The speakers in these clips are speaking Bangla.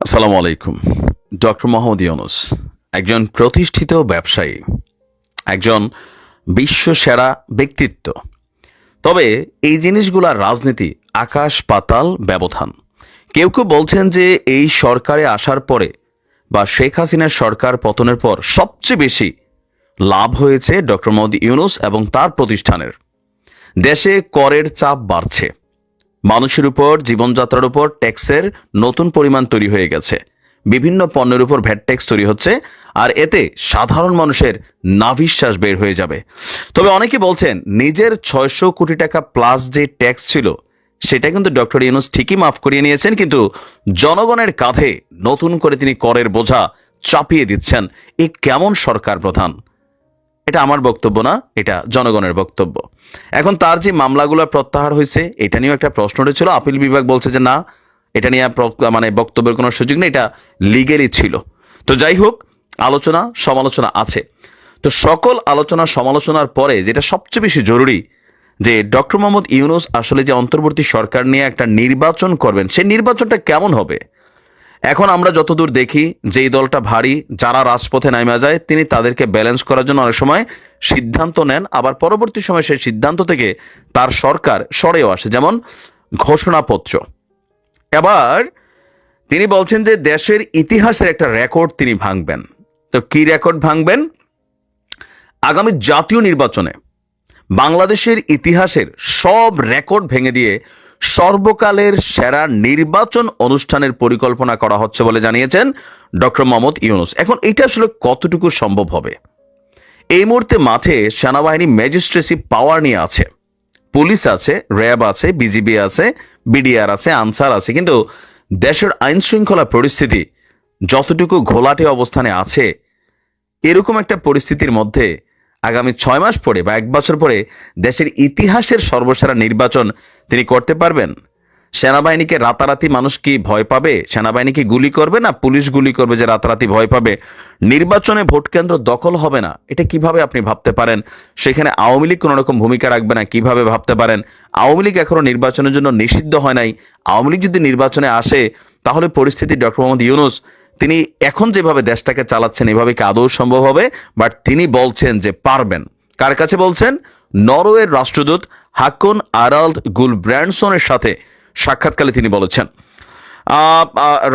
আসসালামু আলাইকুম। ডক্টর মোহাম্মদ ইউনুস, একজন প্রতিষ্ঠিত ব্যবসায়ী, একজন বিশ্ব সেরা ব্যক্তিত্ব। তবে এই জিনিসগুলার রাজনীতি আকাশ পাতাল ব্যবধান। কেউ কেউ বলছেন যে এই সরকারে আসার পরে বা শেখ হাসিনার সরকার পতনের পর সবচেয়ে বেশি লাভ হয়েছে ডক্টর মোহাম্মদ ইউনুস এবং তার প্রতিষ্ঠানের। দেশে করের চাপ বাড়ছে। মানুষের উপর, জীবনযাত্রার উপর ট্যাক্সের নতুন পরিমাণ তৈরি হয়ে গেছে। বিভিন্ন পণ্যের উপর ভ্যাট ট্যাক্স তৈরি হচ্ছে, আর এতে সাধারণ মানুষের নাভিশ্বাস বের হয়ে যাবে। তবে অনেকে বলছেন, নিজের ছয়শো কোটি টাকা প্লাস যে ট্যাক্স ছিল, সেটা কিন্তু ডক্টর ইউনুস ঠিকই মাফ করিয়ে নিয়েছেন, কিন্তু জনগণের কাঁধে নতুন করে তিনি করের বোঝা চাপিয়ে দিচ্ছেন। এ কেমন সরকার প্রধান? এটা আমার বক্তব্য না, এটা জনগণের বক্তব্য। এখন তার যে মামলাগুলো প্রত্যাহার হয়েছে, এটা নিয়েও একটা প্রশ্ন উঠেছিল। আপিল বিভাগ বলছে যে, না, এটা নিয়ে মানে বক্তব্যের কোনো সুযোগ নেই, এটা লিগেলি ছিল। তো যাই হোক, আলোচনা, সমালোচনা আছে। তো সকল আলোচনা, সমালোচনার পরে যেটা সবচেয়ে বেশি জরুরি, যে ডক্টর মোহাম্মদ ইউনুস আসলে যে অন্তর্বর্তী সরকার নিয়ে একটা নির্বাচন করবেন, সেই নির্বাচনটা কেমন হবে? এখন আমরা যতদূর দেখি, যেই দলটা ভারী, যারা রাজপথে নামা যায়, তিনি তাদেরকে ব্যালেন্স করার জন্য অনেক সময় সিদ্ধান্ত নেন। আবার পরবর্তী সময় সেই সিদ্ধান্ত থেকে তার সরকার সরেও আসে, যেমন ঘোষণাপত্র। এবার তিনি বলছেন যে দেশের ইতিহাসের একটা রেকর্ড তিনি ভাঙবেন। তো কি রেকর্ড ভাঙবেন? আগামী জাতীয় নির্বাচনে বাংলাদেশের ইতিহাসের সব রেকর্ড ভেঙে দিয়ে সর্বকালের সেরা নির্বাচন অনুষ্ঠানের পরিকল্পনা করা হচ্ছে বলে জানিয়েছেন ডক্টর মোহাম্মদ ইউনুস। এখন এটা আসলে কতটুকু সম্ভব হবে? এই মুহূর্তে মাঠে সেনাবাহিনী ম্যাজিস্ট্রেসি পাওয়ার নিয়ে আছে। পুলিশ আছে, র্যাব আছে, বিজিবি আছে, বিডিআর আছে, আনসার আছে, কিন্তু দেশের আইন শৃঙ্খলা পরিস্থিতি যতটুকু ঘোলাটে অবস্থানে আছে, এরকম একটা পরিস্থিতির মধ্যে আগামী ছয় মাস পরে বা এক বছর পরে দেশের ইতিহাসের সর্বসেরা নির্বাচন তিনি করতে পারবেন। সেনাবাহিনীকে রাতারাতি মানুষ কি ভয় পাবে? সেনাবাহিনীকে গুলি করবে না পুলিশ গুলি করবে যে রাতারাতি ভয় পাবে? নির্বাচনে ভোট কেন্দ্র দখল হবে না। এটা কীভাবে আপনি ভাবতে পারেন? সেখানে আওয়ামী লীগ কোনো রকম ভূমিকা রাখবে না, কীভাবে ভাবতে পারেন? আওয়ামী লীগ এখনও নির্বাচনের জন্য নিষিদ্ধ হয় নাই। আওয়ামী লীগ যদি নির্বাচনে আসে, তাহলে পরিস্থিতি ডক্টর মোহাম্মদ ইউনুস তিনি এখন যেভাবে দেশটাকে চালাচ্ছেন, এভাবে কি আদৌ সম্ভব হবে? বাট তিনি বলছেন যে পারবেন। কার কাছে বলছেন? নরওয়ের রাষ্ট্রদূত হাকুন আরাল্ড গুল ব্র্যান্ডসনের সাথে সাক্ষাৎকালে তিনি বলেছেন।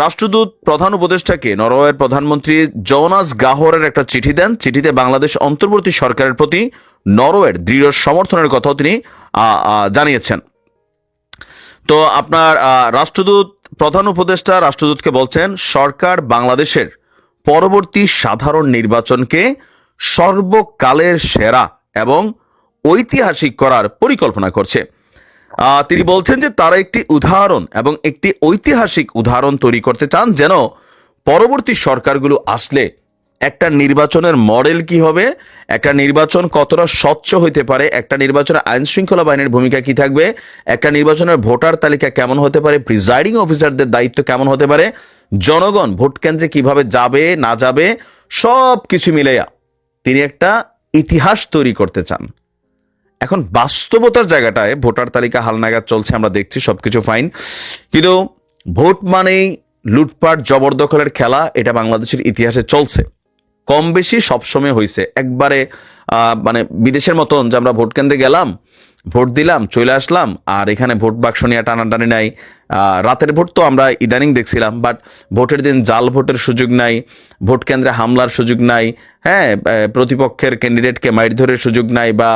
রাষ্ট্রদূত প্রধান উপদেষ্টাকে নরওয়ের প্রধানমন্ত্রী জোনাস গাহরের একটা চিঠি দেন। চিঠিতে বাংলাদেশ অন্তর্বর্তী সরকারের প্রতি নরওয়ের দৃঢ় সমর্থনের কথাও তিনি জানিয়েছেন। তো আপনার রাষ্ট্রদূত প্রধান উপদেষ্টা রাষ্ট্রদূতকে বলছেন, সরকার বাংলাদেশের পরবর্তী সাধারণ নির্বাচনকে সর্বকালের সেরা এবং ঐতিহাসিক করার পরিকল্পনা করছে। তিনি বলছেন যে তারা একটি উদাহরণ এবং একটি ঐতিহাসিক উদাহরণ তৈরি করতে চান যেন পরবর্তী সরকারগুলো আসলে একটা নির্বাচনের মডেল কি হবে? একটা নির্বাচন কতটা স্বচ্ছ হইতে পারে? একটা নির্বাচনে আইন শৃঙ্খলা বাহিনীর ভূমিকা কি থাকবে? একটা নির্বাচনের ভোটার তালিকা কেমন হতে পারে? প্রিজাইডিং অফিসারদের দায়িত্ব কেমন হতে পারে? জনগণ ভোট কেন্দ্রে কীভাবে যাবে, না যাবে? সব কিছু মিলেয়া তিনি একটা ইতিহাস তৈরি করতে চান। এখন বাস্তবতার জায়গাটায় ভোটার তালিকা হালনাগাদ চলছে, আমরা দেখছি, সবকিছু ফাইন। কিন্তু ভোট মানেই লুটপাট, জবরদখলের খেলা, এটা বাংলাদেশের ইতিহাসে চলছে। কম বেশি সবসময় হয়েছে একবারে মানে বিদেশের মতন যে আমরা ভোট কেন্দ্রে গেলাম, ভোট দিলাম, চলে আসলাম, আর এখানে ভোট বাক্স নিয়ে টানাটানি নাই। রাতের ভোট তো আমরা ইদানিং দেখছিলাম বাট ভোটের দিন জাল ভোটের সুযোগ নাই, ভোট কেন্দ্রে হামলার সুযোগ নাই হ্যাঁ প্রতিপক্ষের ক্যান্ডিডেটকে মাইর ধরে সুযোগ নাই, বা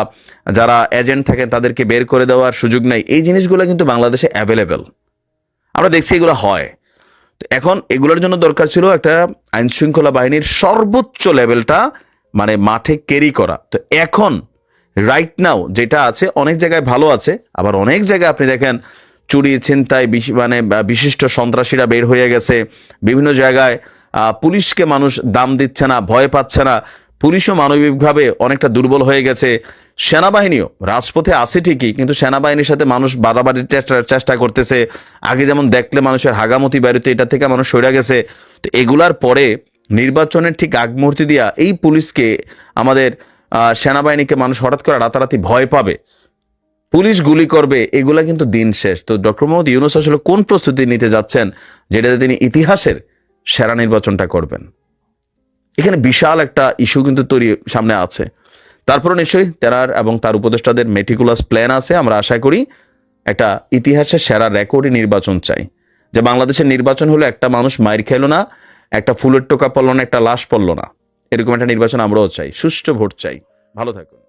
যারা এজেন্ট থাকেন তাদেরকে বের করে দেওয়ার সুযোগ নাই। এই জিনিসগুলো কিন্তু বাংলাদেশে অ্যাভেলেবেল আমরা দেখছি এগুলো হয়। এখন এগুলোর জন্য দরকার ছিল একটা আইন শৃঙ্খলা বাহিনীর সর্বোচ্চ লেভেলটা মানে মাঠে ক্যারি করা। তো এখন রাইট নাও যেটা আছে, অনেক জায়গায় ভালো আছে, আবার অনেক জায়গায় আপনি দেখেন চুরি, ছিনতাই মানে বিশিষ্ট সন্ত্রাসীরা বের হয়ে গেছে। বিভিন্ন জায়গায় পুলিশকে মানুষ দাম দিচ্ছে না, ভয় পাচ্ছে না। পুলিশও মানবিকভাবে অনেকটা দুর্বল হয়ে গেছে। সেনাবাহিনীও, রাজপথে আছে ঠিকই, কিন্তু সেনাবাহিনীর সাথে মানুষ বাড়াবাড়ির চেষ্টা করতেছে। আগে যেমন দেখলে মানুষের হাগামতি বেরোতে এটা থেকে মানুষ সরে গেছে। তো এগুলার পরে নির্বাচনের ঠিক আগ মুহূর্তে দিয়া এই পুলিশকে আমাদের সেনাবাহিনীকে মানুষ হঠাৎ করে রাতারাতি ভয় পাবে। পুলিশ গুলি করবে, এগুলা কিন্তু দিন শেষ। তো ডক্টর মোহাম্মদ ইউনুস আসলে কোন প্রস্তুতি নিতে যাচ্ছেন, যেটাতে তিনি ইতিহাসের সেরা নির্বাচনটা করবেন? এখানে বিশাল একটা ইস্যু কিন্তু তৈরি সামনে আছে। তারপরে নিশ্চয়ই তেরার এবং তার উপদেষ্টাদের মেটিকুলাস প্ল্যান আছে। আমরা আশা করি একটা ইতিহাসের সেরা রেকর্ডে নির্বাচন চাই। যে বাংলাদেশের নির্বাচন হলো একটা মানুষ মায়ের খেলো না, একটা ফুলের টোকা পড়ল না, একটা লাশ পড়ল না। এরকম একটা নির্বাচন আমরাও চাই। সুষ্ঠু ভোট চাই। ভালো থাকুন।